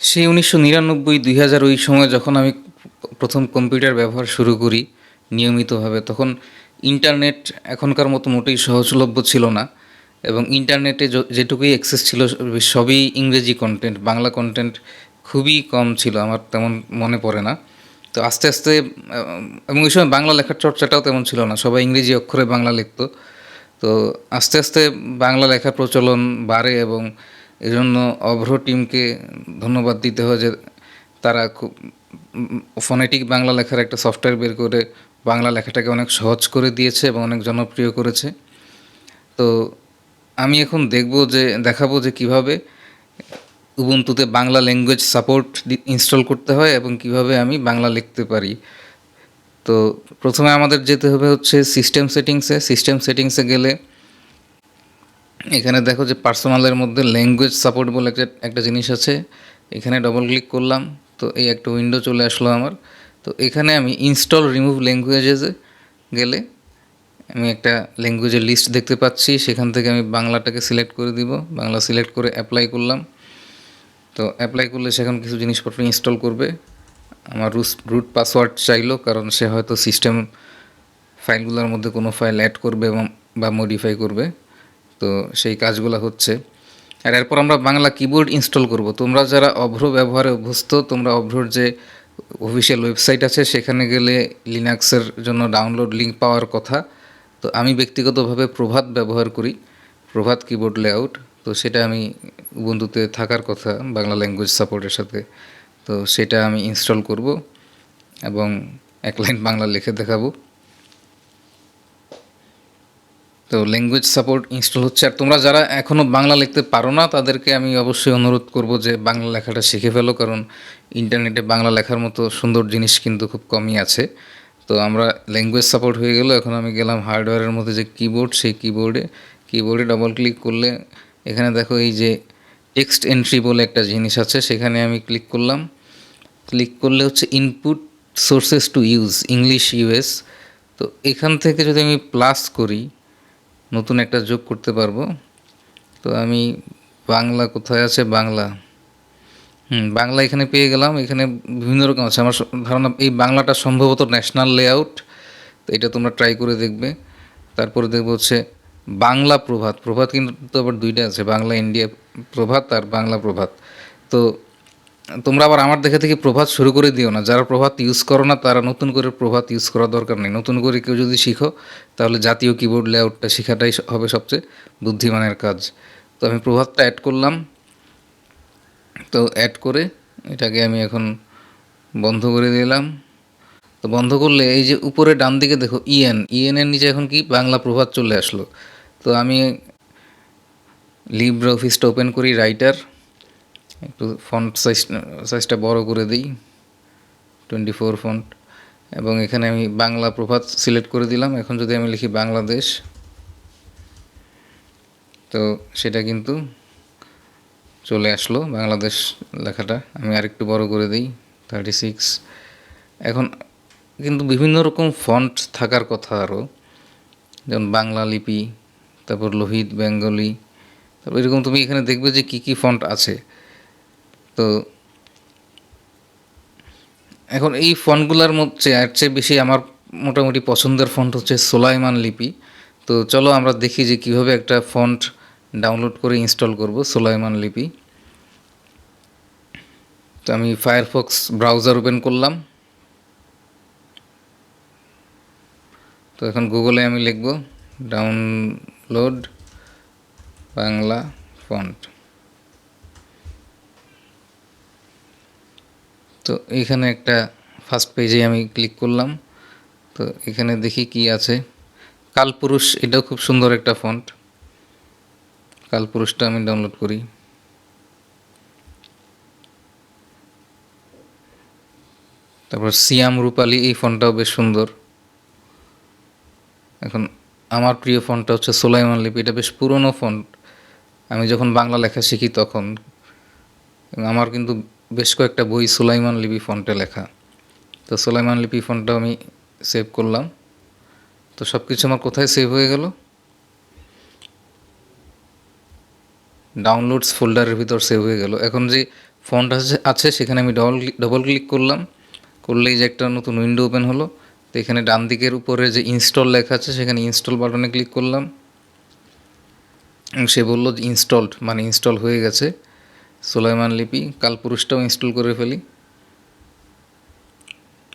সেই উনিশশো নিরানব্বই, দুই হাজার ওই সময় যখন আমি প্রথম কম্পিউটার ব্যবহার শুরু করি নিয়মিতভাবে, তখন ইন্টারনেট এখনকার মতো মোটেই সহজলভ্য ছিল না এবং ইন্টারনেটে যেটুকুই অ্যাক্সেস ছিল সবই ইংরেজি কন্টেন্ট বাংলা কন্টেন্ট খুবই কম ছিল, আমার তেমন মনে পড়ে না। তো আস্তে আস্তে এবং ওই সময় বাংলা লেখার চর্চাটাও তেমন ছিল না, সবাই ইংরেজি অক্ষরে বাংলা লিখতো। তো আস্তে আস্তে বাংলা লেখার প্রচলন বাড়ে এবং এজন্য অভ্র টিমকে ধন্যবাদ দিতে হয় যে তারা খুব ফোনেটিক বাংলা লেখার একটা সফটওয়্যার বের করে বাংলা লেখাটাকে অনেক সহজ করে দিয়েছে এবং অনেক জনপ্রিয় করেছে। তো আমি এখন দেখব যে, দেখাবো যে কীভাবে উবুন্তুতে বাংলা ল্যাঙ্গুয়েজ সাপোর্ট ইনস্টল করতে হয় এবং কীভাবে আমি বাংলা লিখতে পারি। তো প্রথমে আমাদের যেতে হবে হচ্ছে সিস্টেম সেটিংসে সিস্টেম সেটিংসে গেলে এখানে দেখো যে পার্সোনালের মধ্যে ল্যাঙ্গুয়েজ সাপোর্ট বলে একটা একটা জিনিস আছে। এখানে ডবল ক্লিক করলাম, তো এই একটা উইন্ডো চলে আসলো আমার। তো এখানে আমি ইনস্টল রিমুভ ল্যাঙ্গুয়েজেসে গেলে আমি একটা ল্যাঙ্গুয়েজের লিস্ট দেখতে পাচ্ছি। সেখান থেকে আমি বাংলাটাকে সিলেক্ট করে দিব। বাংলা সিলেক্ট করে অ্যাপ্লাই করলাম। তো অ্যাপ্লাই করলে সেখানে কিছু জিনিসপত্র ইনস্টল করবে। আমার রুস রুট পাসওয়ার্ড চাইলো, কারণ সে হয়তো সিস্টেম ফাইলগুলোর মধ্যে কোনো ফাইল অ্যাড করবে এবং বা মডিফাই করবে। তো সেই কাজগুলো হচ্ছে। আর এরপর আমরা বাংলা কিবোর্ড ইনস্টল করব। তোমরা যারা অভ্র ব্যবহারে অভ্যস্ত, তোমরা অভ্রর যে অফিসিয়াল ওয়েবসাইট আছে, সেখানে গেলে লিনাক্সের জন্য ডাউনলোড লিঙ্ক পাওয়ার কথা। তো আমি ব্যক্তিগতভাবে প্রভাত ব্যবহার করি, প্রভাত কিবোর্ড লেআউট তো সেটা আমি বন্ধুতে থাকার কথা, বাংলা ল্যাঙ্গুয়েজ সাপোর্টের সাথে। তো সেটা আমি ইনস্টল করব এবং এক লাইন বাংলা লিখে দেখাবো। তো ল্যাঙ্গুয়েজ সাপোর্ট ইনস্টল হচ্ছে। আর তোমরা যারা এখনও বাংলা লিখতে পারো না, তাদেরকে আমি অবশ্যই অনুরোধ করব যে বাংলা লেখাটা শিখে ফেলো, কারণ ইন্টারনেটে বাংলা লেখার মতো সুন্দর জিনিস কিন্তু খুব কমই আছে। তো আমরা ল্যাঙ্গুয়েজ সাপোর্ট হয়ে গেল, এখন আমি গেলাম হার্ডওয়্যারের মধ্যে যে কিবোর্ড সেই কিবোর্ডে কিবোর্ডে ডবল ক্লিক করলে এখানে দেখো এই যে টেক্সট এন্ট্রি বলে একটা জিনিস আছে, সেখানে আমি ক্লিক করলাম। ক্লিক করলে হচ্ছে input sources to use English US তো এখান থেকে যদি আমি প্লাস করি নতুন একটা যোগ করতে পারব। তো আমি বাংলা কোথায় আছে? বাংলা। হুম, বাংলা এখানে পেয়ে গেলাম। এখানে বিভিন্ন রকম আছে। আমার ধারণা এই বাংলাটা সম্ভবত ন্যাশনাল লেআউট তো এটা তোমরা ট্রাই করে দেখবে। তারপরে দেখব হচ্ছে বাংলা প্রভাত। প্রভাত কিন্তু আবার দুইটা আছে। বাংলা ইন্ডিয়া প্রভাত আর বাংলা প্রভাত। তো তোমরা আবার আমার দেখে থেকে প্রভাত শুরু করে দিও না। যারা প্রভাত ইউজ করো না, তারা নতুন করে প্রভাত ইউজ করার দরকার নেই। নতুন করে কেউ যদি শিখো, তাহলে জাতীয় কিবোর্ড লেআউটটা শেখাটাই হবে সবচেয়ে বুদ্ধিমানের কাজ। তো আমি প্রভাতটা অ্যাড করলাম। তো অ্যাড করে এটাকে আমি এখন বন্ধ করে দিলাম। তো বন্ধ করলে এই যে উপরে ডান দিকে দেখো ইএন ইএন এর নিচে এখন কি? বাংলা প্রভাত চলে আসলো। তো আমি লিব্রা অফিসটা ওপেন করি রাইটার একটু ফন্ট সাইজ সাইজটা বড় করে দিই টোয়েন্টি ফোর ফন্ট এবং এখানে আমি বাংলা প্রভাত সিলেক্ট করে দিলাম। এখন যদি আমি লিখি বাংলাদেশ, তো সেটা কিন্তু চলে আসলো বাংলাদেশ লেখাটা। আমি আরেকটু বড় করে দিই থার্টি সিক্স এখন কিন্তু বিভিন্ন রকম ফন্ট থাকার কথা আরও যেমন বাংলা লিপি, তারপর লোহিত, বেঙ্গলি, তারপর এরকম তুমি এখানে দেখবে যে কী কী ফন্ট আছে। তো এখন এই ফন্টগুলোর মধ্যে এর চেয়ে বেশি আমার মোটামুটি পছন্দের ফন্ট হচ্ছে সোলাইমান লিপি। তো চলো আমরা দেখি যে কীভাবে একটা ফন্ট ডাউনলোড করে ইনস্টল করব সোলাইমান লিপি। তো আমি ফায়ারফক্স ব্রাউজার ওপেন করলাম। তো এখন গুগলে আমি লিখব, ডাউনলোড বাংলা ফন্ট। তো এখানে একটা ফার্স্ট পেজে আমি ক্লিক করলাম। তো এখানে দেখি কি আছে। কালপুরুষ, এটাও খুব সুন্দর একটা ফন্ট কালপুরুষটা আমি ডাউনলোড করি। তারপর সিয়াম রূপালি, এই ফন্টটাও বেশ সুন্দর। এখন আমার প্রিয় ফন্টটা হচ্ছে সোলাইমান লিপি, এটা বেশ পুরনো ফন্ট আমি যখন বাংলা লেখা শিখি তখন আমার কিন্তু বেশ কয়েকটা বই সুলাইমান লিপি ফন্টে লেখা। তো সুলাইমান লিপি ফন্টটা আমি সেভ করলাম। তো সব কিছু আমার কোথায় সেভ হয়ে গেল? ডাউনলোডস ফোল্ডারের ভিতর সেভ হয়ে গেল। এখন যে ফন্ট আছে আছে, সেখানে আমি ডবল ডবল ক্লিক করলাম। করলেই যে একটা নতুন উইন্ডো ওপেন হলো। তো এখানে ডান দিকের উপরে যে ইনস্টল লেখা আছে, সেখানে ইনস্টল বাটনে ক্লিক করলাম। সে বলল ইনস্টলড মানে ইনস্টল হয়ে গেছে। সোলাইমান লিপি, কালপুরুষটাও ইনস্টল করে ফেলি।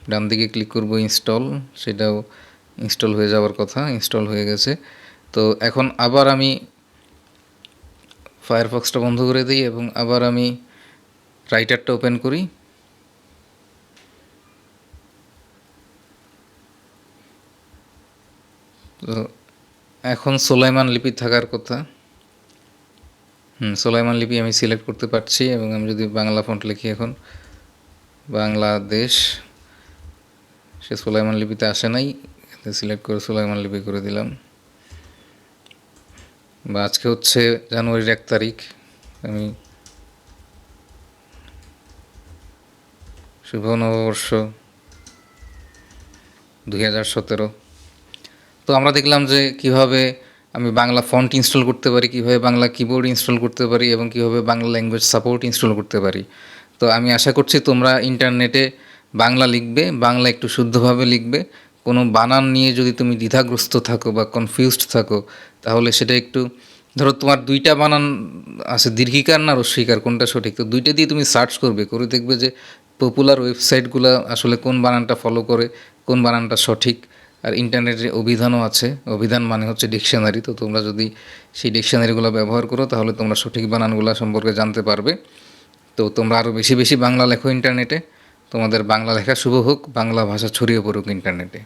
ডান দিকে ক্লিক করব ইনস্টল সেটাও ইনস্টল হয়ে যাওয়ার কথা ইনস্টল হয়ে গেছে। তো এখন আবার আমি ফায়ারফক্সটা বন্ধ করে দিই এবং আবার আমি রাইটারটা ওপেন করি। তো এখন সোলাইমান লিপি থাকার কথা। সোলাইমান লিপি আমি সিলেক্ট করতে পারছি এবং আমি যদি বাংলা ফন্ট লিখি এখন, বাংলাদেশ, সে সোলাইমান লিপিতে আসে নাই সিলেক্ট করে সোলাইমান লিপি করে দিলাম। বা আজকে হচ্ছে জানুয়ারির এক তারিখ, আমি শুভ নববর্ষ দুই হাজার সতেরো। তো আমরা দেখলাম যে কীভাবে আমি বাংলা ফন্ট ইনস্টল করতে পারি, কীভাবে বাংলা কিবোর্ড ইনস্টল করতে পারি এবং কীভাবে বাংলা ল্যাঙ্গুয়েজ সাপোর্ট ইনস্টল করতে পারি। তো আমি আশা করছি তোমরা ইন্টারনেটে বাংলা লিখবে, বাংলা একটু শুদ্ধভাবে লিখবে। কোনো বানান নিয়ে যদি তুমি দ্বিধাগ্রস্ত থাকো বা কনফিউজড থাকো, তাহলে সেটা একটু, ধরো তোমার দুইটা বানান আছে, দীর্ঘিকার না রস্বীকার কোনটা সঠিক? তো দুইটা দিয়ে তুমি সার্চ করবে, করে দেখবে যে পপুলার ওয়েবসাইটগুলো আসলে কোন বানানটা ফলো করে, কোন বানানটা সঠিক। আর ইন্টারনেটের অভিধানও আছে। অভিধান মানে হচ্ছে ডিকশনারি তো তোমরা যদি সেই ডিকশনারিগুলো ব্যবহার করো, তাহলে তোমরা সঠিক বানানগুলো সম্পর্কে জানতে পারবে। তো তোমরা আরও বেশি বেশি বাংলা লেখো ইন্টারনেটে তোমাদের বাংলা লেখা শুভ হোক, বাংলা ভাষা ছড়িয়ে পড়ুক ইন্টারনেটে